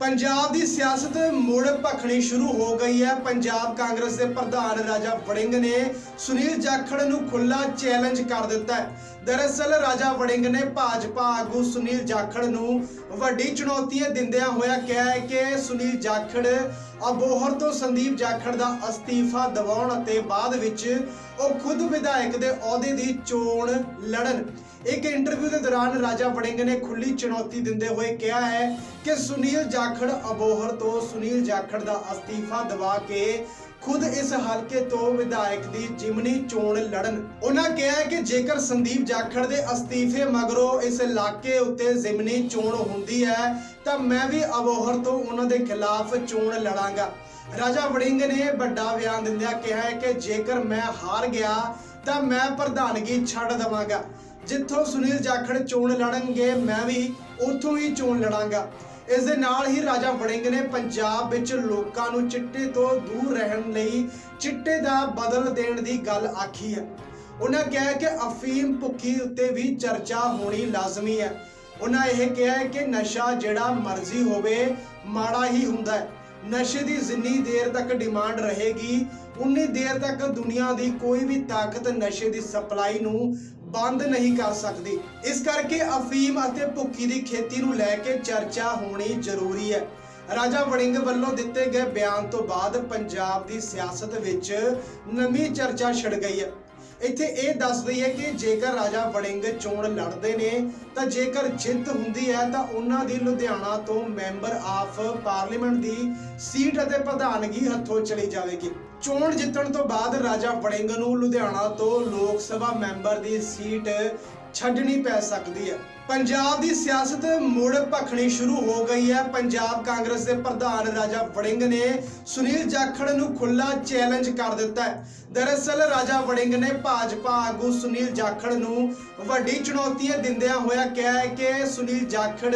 ਪੰਜਾਬ ਦੀ ਸਿਆਸਤ ਮੁੜ ਭਖਣੀ ਸ਼ੁਰੂ ਹੋ ਗਈ ਹੈ। ਪੰਜਾਬ ਕਾਂਗਰਸ ਦੇ ਪ੍ਰਧਾਨ ਰਾਜਾ ਵੜਿੰਗ ਨੇ ਸੁਨੀਲ ਜਾਖੜ ਨੂੰ ਖੁੱਲਾ ਚੈਲੰਜ ਕਰ ਦਿੱਤਾ ਹੈ। ਦਰਅਸਲ ਰਾਜਾ ਵੜਿੰਗ ਨੇ ਭਾਜਪਾ ਆਗੂ ਸੁਨੀਲ ਜਾਖੜ ਨੂੰ ਵੱਡੀ ਚੁਣੌਤੀ ਦਿੰਦਿਆਂ ਹੋਇਆ ਕਿਹਾ ਹੈ ਕਿ ਸੁਨੀਲ ਜਾਖੜ ਅਬੋਹਰ ਤੋਂ ਸੰਦੀਪ ਜਾਖੜ ਦਾ ਅਸਤੀਫਾ ਦਿਵਾਉਣ ਅਤੇ ਬਾਅਦ ਵਿੱਚ ਉਹ ਖੁਦ ਵਿਧਾਇਕ ਦੇ ਅਹੁਦੇ ਦੀ ਚੋਣ ਲੜਨ। ਇੱਕ ਇੰਟਰਵਿਊ ਦੇ ਦੌਰਾਨ ਰਾਜਾ ਵੜਿੰਗ ਨੇ ਖੁੱਲੀ ਚੁਣੌਤੀ ਦਿੰਦੇ ਹੋਏ ਕਿਹਾ ਹੈ ਕਿ ਸੁਨੀਲ ਜਾਖੜ ਅਬੋਹਰ ਤੋਂ ਸੁਨੀਲ ਜਾਖੜ ਦਾ ਅਸਤੀਫਾ ਦਵਾ ਕੇ ਖੁਦ ਇਸ ਹਲਕੇ ਤੋਂ ਵਿਧਾਇਕ ਦੀ ਜਿਮਨੀ ਚੋਣ ਲੜਨ। ਉਹਨਾਂ ਕਿਹਾ ਕਿ ਜੇਕਰ ਸੰਦੀਪ ਜਾਖੜ ਦੇ ਅਸਤੀਫੇ ਮਗਰੋਂ ਇਸ ਇਲਾਕੇ ਉੱਤੇ ਜਿਮਨੀ ਚੋਣ ਹੁੰਦੀ ਹੈ, ਤਾਂ ਮੈਂ ਵੀ ਅਬੋਹਰ ਤੋਂ ਉਹਨਾਂ ਦੇ ਖਿਲਾਫ ਚੋਣ ਲੜਾਂਗਾ। ਰਾਜਾ ਵੜਿੰਗ ਨੇ ਵੱਡਾ ਬਿਆਨ ਦਿੰਦਿਆਂ ਕਿਹਾ ਕਿ ਜੇਕਰ ਮੈਂ ਹਾਰ ਗਿਆ, ਤਾਂ ਮੈਂ ਪ੍ਰਧਾਨਗੀ ਛੱਡ ਦਵਾਂਗਾ। ਜਿੱਥੋਂ ਸੁਨੀਲ ਜਾਖੜ ਚੋਣ ਲੜਨਗੇ, ਮੈਂ ਵੀ ਉੱਥੋਂ ਹੀ ਚੋਣ ਲੜਾਂਗਾ। ਇਸ ਦੇ ਨਾਲ ਹੀ ਰਾਜਾ ਵੜਿੰਗ ਨੇ ਪੰਜਾਬ ਵਿੱਚ ਲੋਕਾਂ ਨੂੰ ਚਿੱਟੇ ਤੋਂ ਦੂਰ ਰਹਿਣ ਲਈ ਚਿੱਟੇ ਦਾ ਬਦਲ ਦੇਣ ਦੀ ਗੱਲ ਆਖੀ ਹੈ। ਉਹਨਾਂ ਕਿਹਾ ਕਿ ਅਫੀਮ ਭੁੱਖੀ ਉੱਤੇ ਵੀ ਚਰਚਾ ਹੋਣੀ ਲਾਜ਼ਮੀ ਹੈ। ਉਹਨਾਂ ਇਹ ਕਿਹਾ ਕਿ ਨਸ਼ਾ ਜਿਹੜਾ ਮਰਜ਼ੀ ਹੋਵੇ, ਮਾੜਾ ਹੀ ਹੁੰਦਾ ਹੈ। ਨਸ਼ੇ ਦੀ ਜਿੰਨੀ ਦੇਰ ਤੱਕ ਡਿਮਾਂਡ ਰਹੇਗੀ, ਉਨੀ ਦੇਰ ਤੱਕ ਦੁਨੀਆ ਦੀ ਕੋਈ ਵੀ ਤਾਕਤ ਨਸ਼ੇ ਦੀ ਸਪਲਾਈ ਨੂੰ ਬੰਦ ਨਹੀਂ ਕਰ ਸਕਦੀ। ਇਸ ਕਰਕੇ ਅਫੀਮ ਅਤੇ ਭੁੱਕੀ ਦੀ ਖੇਤੀ ਨੂੰ ਲੈ ਕੇ ਚਰਚਾ ਹੋਣੀ ਜ਼ਰੂਰੀ ਹੈ। ਰਾਜਾ ਵੜਿੰਗ ਵੱਲੋਂ ਦਿੱਤੇ ਗਏ ਬਿਆਨ ਤੋਂ ਬਾਅਦ ਪੰਜਾਬ ਦੀ ਸਿਆਸਤ ਵਿੱਚ ਨਵੀਂ ਚਰਚਾ ਛਿੜ ਗਈ ਹੈ। ਇੱਥੇ ਇਹ ਦੱਸ ਦਈਏ ਕਿ ਜੇਕਰ ਰਾਜਾ ਵੜਿੰਗ ਚੋਣ ਲੜਦੇ ਨੇ, ਤਾਂ ਜੇਕਰ ਜਿੱਤ ਹੁੰਦੀ ਹੈ, ਤਾਂ ਉਹਨਾਂ ਦੀ ਲੁਧਿਆਣਾ ਤੋਂ ਮੈਂਬਰ ਆਫ ਪਾਰਲੀਮੈਂਟ ਦੀ ਸੀਟ ਅਤੇ ਪ੍ਰਧਾਨਗੀ ਹੱਥੋਂ ਚਲੀ ਜਾਵੇਗੀ। ਚੋਣ ਜਿੱਤਣ ਤੋਂ ਬਾਅਦ ਰਾਜਾ ਵੜਿੰਗ ਨੂੰ ਲੁਧਿਆਣਾ ਤੋਂ ਲੋਕ ਸਭਾ ਮੈਂਬਰ ਦੀ ਸੀਟ ਛੱਡਣੀ ਪੈ ਸਕਦੀ ਹੈ। ਪੰਜਾਬ ਦੀ ਸਿਆਸਤ ਮੁੜ ਭਖਣੀ ਸ਼ੁਰੂ ਹੋ ਗਈ ਹੈ। ਪੰਜਾਬ ਕਾਂਗਰਸ ਦੇ ਪ੍ਰਧਾਨ ਰਾਜਾ ਵੜਿੰਗ ਨੇ ਸੁਨੀਲ ਜਾਖੜ ਨੂੰ ਖੁੱਲਾ ਚੈਲੰਜ ਕਰ ਦਿੱਤਾ ਹੈ। ਦਰਅਸਲ ਰਾਜਾ ਵੜਿੰਗ ਨੇ ਭਾਜਪਾ ਆਗੂ ਸੁਨੀਲ ਜਾਖੜ ਨੂੰ ਵੱਡੀ ਚੁਣੌਤੀ ਦਿੰਦਿਆਂ ਹੋਇਆ ਕਿਹਾ ਹੈ ਕਿ ਸੁਨੀਲ ਜਾਖੜ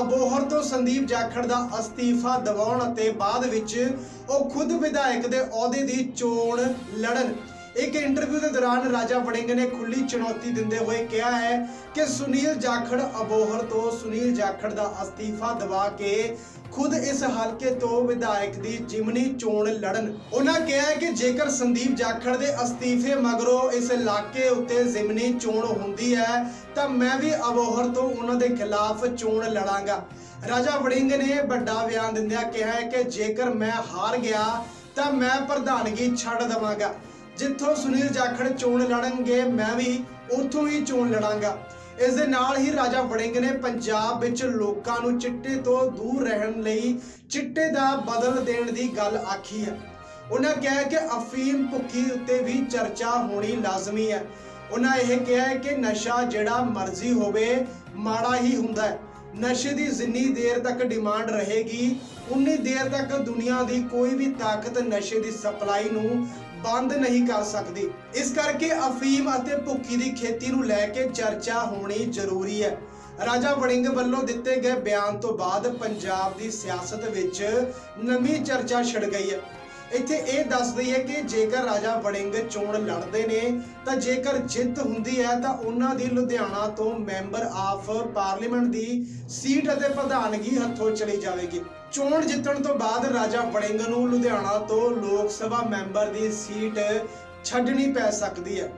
ਅਬੋਹਰ ਤੋਂ ਸੰਦੀਪ ਜਾਖੜ ਦਾ ਅਸਤੀਫਾ ਦਿਵਾਉਣ ਅਤੇ ਬਾਅਦ ਵਿੱਚ ਉਹ ਖੁਦ ਵਿਧਾਇਕ ਦੇ ਅਹੁਦੇ ਦੀ ਚੋਣ ਲੜਨ। ਇੱਕ ਇੰਟਰਵਿਊ ਦੇ ਦੌਰਾਨ ਰਾਜਾ ਵੜਿੰਗ ਨੇ ਖੁੱਲੀ ਚੁਣੌਤੀ ਦਿੰਦੇ ਹੋਏ ਕਿਹਾ ਹੈ ਕਿ ਸੁਨੀਲ ਜਾਖੜ ਅਬੋਹਰ ਤੋਂ ਸੁਨੀਲ ਜਾਖੜ ਦਾ ਅਸਤੀਫਾ ਦਵਾ ਕੇ ਖੁਦ ਇਸ ਹਲਕੇ ਤੋਂ ਵਿਧਾਇਕ ਦੀ ਜਿਮਨੀ ਚੋਣ ਲੜਨ। ਉਹਨਾਂ ਕਿਹਾ ਕਿ jੇਕਰ ਸੰਦੀਪ ਜਾਖੜ ਦੇ ਅਸਤੀਫੇ ਮਗਰੋਂ ਇਸ ਇਲਾਕੇ ਉੱਤੇ ਜਿਮਨੀ ਚੋਣ ਹੁੰਦੀ ਹੈ, ਤਾਂ ਮੈਂ ਵੀ ਅਬੋਹਰ ਤੋਂ ਉਹਨਾਂ ਦੇ ਖਿਲਾਫ ਚੋਣ ਲੜਾਂਗਾ। ਰਾਜਾ ਵੜਿੰਗ ਨੇ ਵੱਡਾ ਬਿਆਨ ਦਿੰਦਿਆਂ ਕਿਹਾ ਹੈ ਕਿ ਜੇਕਰ ਮੈਂ ਹਾਰ ਗਿਆ, ਤਾਂ ਮੈਂ ਪ੍ਰਧਾਨਗੀ ਛੱਡ ਦਵਾਂਗਾ। ਜਿੱਥੋਂ ਸੁਨੀਲ ਜਾਖੜ ਚੋਣ ਲੜਨਗੇ, ਮੈਂ ਵੀ ਉੱਥੋਂ ਹੀ ਚੋਣ ਲੜਾਂਗਾ। ਇਸ ਦੇ ਨਾਲ ਹੀ ਰਾਜਾ ਵੜਿੰਗ ਨੇ ਪੰਜਾਬ ਵਿੱਚ ਲੋਕਾਂ ਨੂੰ ਚਿੱਟੇ ਤੋਂ ਦੂਰ ਰਹਿਣ ਲਈ ਚਿੱਟੇ ਦਾ ਬਦਲ ਦੇਣ ਦੀ ਗੱਲ ਆਖੀ ਹੈ। ਉਹਨਾਂ ਕਿਹਾ ਕਿ ਅਫੀਮ ਭੁੱਕੀ ਉੱਤੇ ਵੀ ਚਰਚਾ ਹੋਣੀ ਲਾਜ਼ਮੀ ਹੈ। ਉਹਨਾਂ ਇਹ ਕਿਹਾ ਕਿ ਨਸ਼ਾ ਜਿਹੜਾ ਮਰਜ਼ੀ ਹੋਵੇ, ਮਾੜਾ ਹੀ ਹੁੰਦਾ ਹੈ। ਨਸ਼ੇ ਦੀ ਜਿੰਨੀ ਦੇਰ ਤੱਕ ਡਿਮਾਂਡ ਰਹੇਗੀ, ਉਨੀ ਦੇਰ ਤੱਕ ਦੁਨੀਆ ਦੀ ਕੋਈ ਵੀ ਤਾਕਤ ਨਸ਼ੇ ਦੀ ਸਪਲਾਈ ਨੂੰ ਬੰਦ ਨਹੀਂ ਕਰ ਸਕਦੀ। ਇਸ ਕਰਕੇ ਅਫੀਮ ਅਤੇ ਭੁੱਕੀ ਦੀ ਖੇਤੀ ਨੂੰ ਲੈ ਕੇ ਚਰਚਾ ਹੋਣੀ ਜ਼ਰੂਰੀ ਹੈ। ਰਾਜਾ ਵੜਿੰਗ ਵੱਲੋਂ ਦਿੱਤੇ ਗਏ ਬਿਆਨ ਤੋਂ ਬਾਅਦ ਪੰਜਾਬ ਦੀ ਸਿਆਸਤ ਵਿੱਚ ਨਵੀਂ ਚਰਚਾ ਛਿੜ ਗਈ ਹੈ। ਇੱਥੇ ਇਹ ਦੱਸ ਦਈਏ ਕਿ ਜੇਕਰ ਰਾਜਾ ਵੜਿੰਗ ਚੋਣ ਲੜਦੇ ਨੇ, ਤਾਂ ਜੇਕਰ ਜਿੱਤ ਹੁੰਦੀ ਹੈ, ਤਾਂ ਉਹਨਾਂ ਦੀ ਲੁਧਿਆਣਾ ਤੋਂ ਮੈਂਬਰ ਆਫ ਪਾਰਲੀਮੈਂਟ ਦੀ ਸੀਟ ਅਤੇ ਪ੍ਰਧਾਨਗੀ ਹੱਥੋਂ ਚਲੀ ਜਾਵੇਗੀ। ਚੋਣ ਜਿੱਤਣ ਤੋਂ ਬਾਅਦ ਰਾਜਾ ਵੜਿੰਗ ਨੂੰ ਲੁਧਿਆਣਾ ਤੋਂ ਲੋਕ ਸਭਾ ਮੈਂਬਰ ਦੀ ਸੀਟ ਛੱਡਣੀ ਪੈ ਸਕਦੀ ਹੈ।